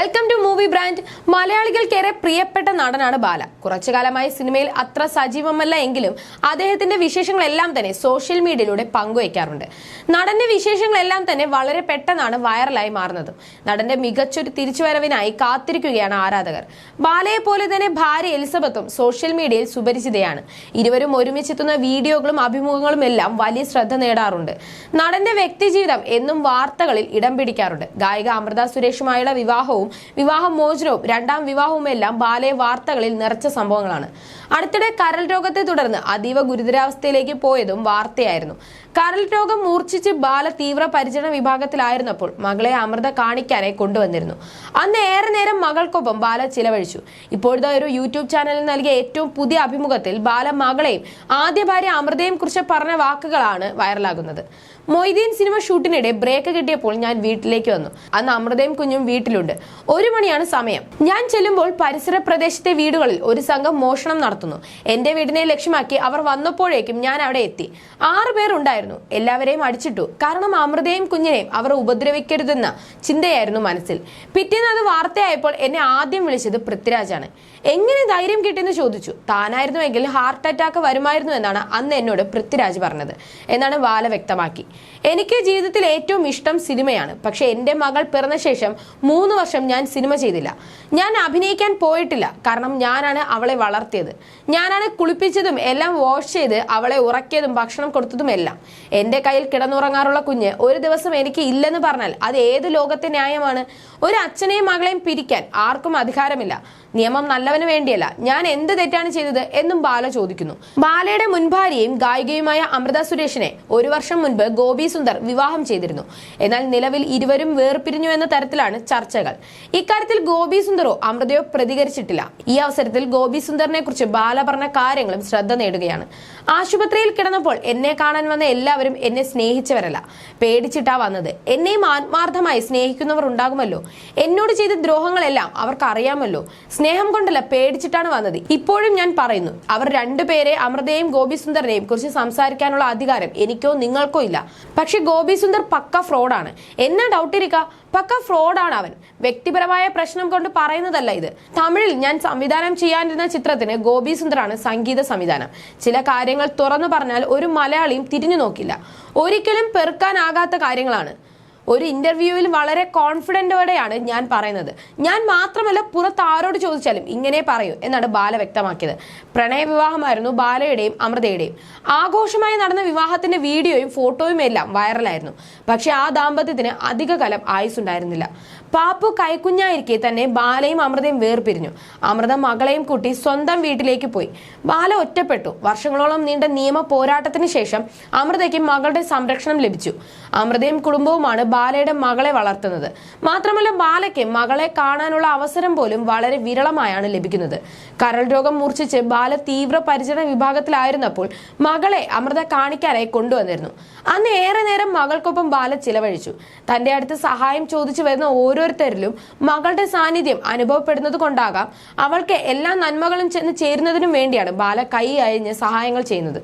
Welcome to movie brand മലയാളികൾക്കേറെ പ്രിയപ്പെട്ട നടനാണ് ബാല. കുറച്ചു കാലമായി സിനിമയിൽ അത്ര സജീവമല്ല എങ്കിലും അദ്ദേഹത്തിന്റെ വിശേഷങ്ങളെല്ലാം തന്നെ സോഷ്യൽ മീഡിയയിലൂടെ പങ്കുവയ്ക്കാറുണ്ട്. നടന്റെ വിശേഷങ്ങളെല്ലാം തന്നെ വളരെ പെട്ടെന്നാണ് വൈറലായി മാറുന്നത്. നടന്റെ മികച്ചൊരു തിരിച്ചുവരവിനായി കാത്തിരിക്കുകയാണ് ആരാധകർ. ബാലയെ പോലെ തന്നെ ഭാര്യ എലിസബത്തും സോഷ്യൽ മീഡിയയിൽ സുപരിചിതയാണ്. ഇരുവരും ഒരുമിച്ചെത്തുന്ന വീഡിയോകളും അഭിമുഖങ്ങളും എല്ലാം വലിയ ശ്രദ്ധ നേടാറുണ്ട്. നടന്റെ വ്യക്തിജീവിതം എന്നും വാർത്തകളിൽ ഇടം പിടിക്കാറുണ്ട്. ഗായിക അമൃത സുരേഷുമായുള്ള വിവാഹവും വിവാഹ മോചനവും രണ്ടാം വിവാഹവുമെല്ലാം ബാലയെ വാർത്തകളിൽ നിറച്ച സംഭവങ്ങളാണ്. അടുത്തിടെ കരൾ രോഗത്തെ തുടർന്ന് അതീവ ഗുരുതരാവസ്ഥയിലേക്ക് പോയതും വാർത്തയായിരുന്നു. കരൾ രോഗം മൂർച്ഛിച്ച് ബാല തീവ്ര പരിചരണ വിഭാഗത്തിലായിരുന്നപ്പോൾ മകളെ അമൃത കാണിക്കാനായി കൊണ്ടുവന്നിരുന്നു. അന്ന് ഏറെ നേരം മകൾക്കൊപ്പം ബാല ചിലവഴിച്ചു. ഇപ്പോഴത്തെ ഒരു യൂട്യൂബ് ചാനലിൽ നൽകിയ ഏറ്റവും പുതിയ അഭിമുഖത്തിൽ ബാല മകളെയും ആദ്യ ഭാര്യ അമൃതയും കുറിച്ച് പറഞ്ഞ വാക്കുകളാണ് വൈറലാകുന്നത്. മൊയ്തീൻ സിനിമ ഷൂട്ടിനിടെ ബ്രേക്ക് കിട്ടിയപ്പോൾ ഞാൻ വീട്ടിലേക്ക് വന്നു. അന്ന് അമൃതയും കുഞ്ഞും വീട്ടിലുണ്ട്. ഒരു മണിയാണ് സമയം. ഞാൻ ചെല്ലുമ്പോൾ പരിസര പ്രദേശത്തെ വീടുകളിൽ ഒരു സംഘം മോഷണം നടത്തുന്നു. എന്റെ വീടിനെ ലക്ഷ്യമാക്കി അവർ വന്നപ്പോഴേക്കും ഞാൻ അവിടെ എത്തി. ആറ് പേർ ഉണ്ടായിരുന്നു എല്ലാവരെയും അടിച്ചിട്ടു. കാരണം അമൃതയും കുഞ്ഞിനെയും അവർ ഉപദ്രവിക്കരുതെന്ന ചിന്തയായിരുന്നു മനസ്സിൽ. പിറ്റേന്ന് അത് വാർത്തയായപ്പോൾ എന്നെ ആദ്യം വിളിച്ചത് പൃഥ്വിരാജാണ്. എങ്ങനെ ധൈര്യം കിട്ടിയെന്ന് ചോദിച്ചു. താനായിരുന്നുവെങ്കിൽ ഹാർട്ട് അറ്റാക്ക് വരുമായിരുന്നു എന്നാണ് അന്ന് എന്നോട് പൃഥ്വിരാജ് പറഞ്ഞത്. എന്നാണ് ബാല വ്യക്തമാക്കി. എനിക്ക് ജീവിതത്തിൽ ഏറ്റവും ഇഷ്ടം സിനിമയാണ്. പക്ഷെ എന്റെ മകൾ പിറന്ന ശേഷം മൂന്ന് വർഷം ഞാൻ സിനിമ ചെയ്തില്ല. ഞാൻ അഭിനയിക്കാൻ പോയിട്ടില്ല. കാരണം ഞാനാണ് അവളെ വളർത്തിയത്. ഞാനാണ് കുളിപ്പിച്ചതും എല്ലാം വാഷ് ചെയ്ത് അവളെ ഉറക്കിയതും ഭക്ഷണം കൊടുത്തതും എല്ലാം. എന്റെ കയ്യിൽ കിടന്നുറങ്ങാറുള്ള കുഞ്ഞ് ഒരു ദിവസം എനിക്ക് ഇല്ലെന്ന് പറഞ്ഞാൽ അത് ഏത് ലോകത്തെ ന്യായമാണ്? ഒരു അച്ഛനെയും മകളെയും പിരിക്കാൻ ആർക്കും അധികാരമില്ല. നിയമം നല്ലവന് വേണ്ടിയല്ല. ഞാൻ എന്ത് തെറ്റാണ് ചെയ്തത് എന്നും ബാല ചോദിക്കുന്നു. ബാലയുടെ മുൻഭാര്യയും ഗായികയുമായ അമൃത സുരേഷിനെ ഒരു വർഷം മുൻപ് ഗോപി സുന്ദർ വിവാഹം ചെയ്തിരുന്നു. എന്നാൽ നിലവിൽ ഇരുവരും വേർപിരിഞ്ഞു എന്ന തരത്തിലാണ് ചർച്ചകൾ. ഇക്കാര്യത്തിൽ ഗോപി സുന്ദറോ അമൃതയോ പ്രതികരിച്ചിട്ടില്ല. ഈ അവസരത്തിൽ ഗോപി സുന്ദറിനെ കുറിച്ച് ബാല പറഞ്ഞ കാര്യങ്ങളും ശ്രദ്ധ നേടുകയാണ്. ആശുപത്രിയിൽ കിടന്നപ്പോൾ എന്നെ കാണാൻ വന്ന എല്ലാവരും എന്നെ സ്നേഹിച്ചവരല്ല. പേടിച്ചിട്ടാ വന്നത്. എന്നെയും ആത്മാർത്ഥമായി സ്നേഹിക്കുന്നവർ ഉണ്ടാകുമല്ലോ. എന്നോട് ചെയ്ത ദ്രോഹങ്ങളെല്ലാം അവർക്ക് അറിയാമല്ലോ സ്നേഹം കൊണ്ടല്ല പേടിച്ചിട്ടാണ് വന്നത്. ഇപ്പോഴും ഞാൻ പറയുന്നു അവർ രണ്ടുപേരെ അമൃതയെയും ഗോപി സുന്ദറിനെയും കുറിച്ച് സംസാരിക്കാനുള്ള അധികാരം എനിക്കോ നിങ്ങൾക്കോ ഇല്ല. പക്ഷെ ഗോപി സുന്ദർ പക്ക ഫ്രോഡാണ്. എന്നാ ഡൗട്ട് ഇരിക്ക? പക്ക ഫ്രോഡാണ് അവൻ. വ്യക്തിപരമായ പ്രശ്നം കൊണ്ട് പറയുന്നതല്ല ഇത്. തമിഴിൽ ഞാൻ സംവിധാനം ചെയ്യാനിരുന്ന ചിത്രത്തിന് ഗോപി സുന്ദറാണ് സംഗീത സംവിധാനം. ചില കാര്യങ്ങൾ തുറന്നു പറഞ്ഞാൽ ഒരു മലയാളിയും തിരിഞ്ഞു നോക്കില്ല. ഒരിക്കലും പെറുക്കാനാകാത്ത കാര്യങ്ങളാണ്. ഒരു ഇന്റർവ്യൂവിൽ വളരെ കോൺഫിഡന്റോടെയാണ് ഞാൻ പറയുന്നത്. ഞാൻ മാത്രമല്ല പുറത്ത് ആരോട് ചോദിച്ചാലും ഇങ്ങനെ പറയൂ എന്നാണ് ബാല വ്യക്തമാക്കിയത്. പ്രണയ വിവാഹമായിരുന്നു ബാലയുടെയും അമൃതയുടെയും. ആഘോഷമായി നടന്ന വിവാഹത്തിന്റെ വീഡിയോയും ഫോട്ടോയും എല്ലാം വൈറലായിരുന്നു. പക്ഷെ ആ ദാമ്പത്യത്തിന് അധികകാലം ആയുസുണ്ടായിരുന്നില്ല പാപ്പു കൈക്കുഞ്ഞായിരിക്കെ തന്നെ ബാലയും അമൃതയും വേർപിരിഞ്ഞു. അമൃത മകളെയും കൂട്ടി സ്വന്തം വീട്ടിലേക്ക് പോയി. ബാല ഒറ്റപ്പെട്ടു. വർഷങ്ങളോളം നീണ്ട നിയമ പോരാട്ടത്തിന് ശേഷം അമൃതയ്ക്ക് മകളുടെ സംരക്ഷണം ലഭിച്ചു. അമൃതയും കുടുംബവുമാണ് ബാലയുടെ മകളെ വളർത്തുന്നത്. മാത്രമല്ല ബാലയ്ക്ക് മകളെ കാണാനുള്ള അവസരം പോലും വളരെ വിരളമായാണ് ലഭിക്കുന്നത്. കരൾ രോഗം മൂർച്ഛിച്ച് ബാല തീവ്ര പരിചരണ വിഭാഗത്തിലായിരുന്നപ്പോൾ മകളെ അമൃത കാണിക്കാനായി കൊണ്ടുവന്നിരുന്നു. അന്ന് ഏറെ നേരം മകൾക്കൊപ്പം ബാല ചിലവഴിച്ചു. തന്റെ അടുത്ത് സഹായം ചോദിച്ചു വരുന്ന ഓരോരുത്തരിലും മകളുടെ സാന്നിധ്യം അനുഭവപ്പെടുന്നത് കൊണ്ടാകാം അവൾക്ക് എല്ലാ നന്മകളും ചെന്ന് ചേരുന്നതിനും വേണ്ടിയാണ് ബാല കൈ അയഞ്ഞ് സഹായങ്ങൾ ചെയ്യുന്നത്.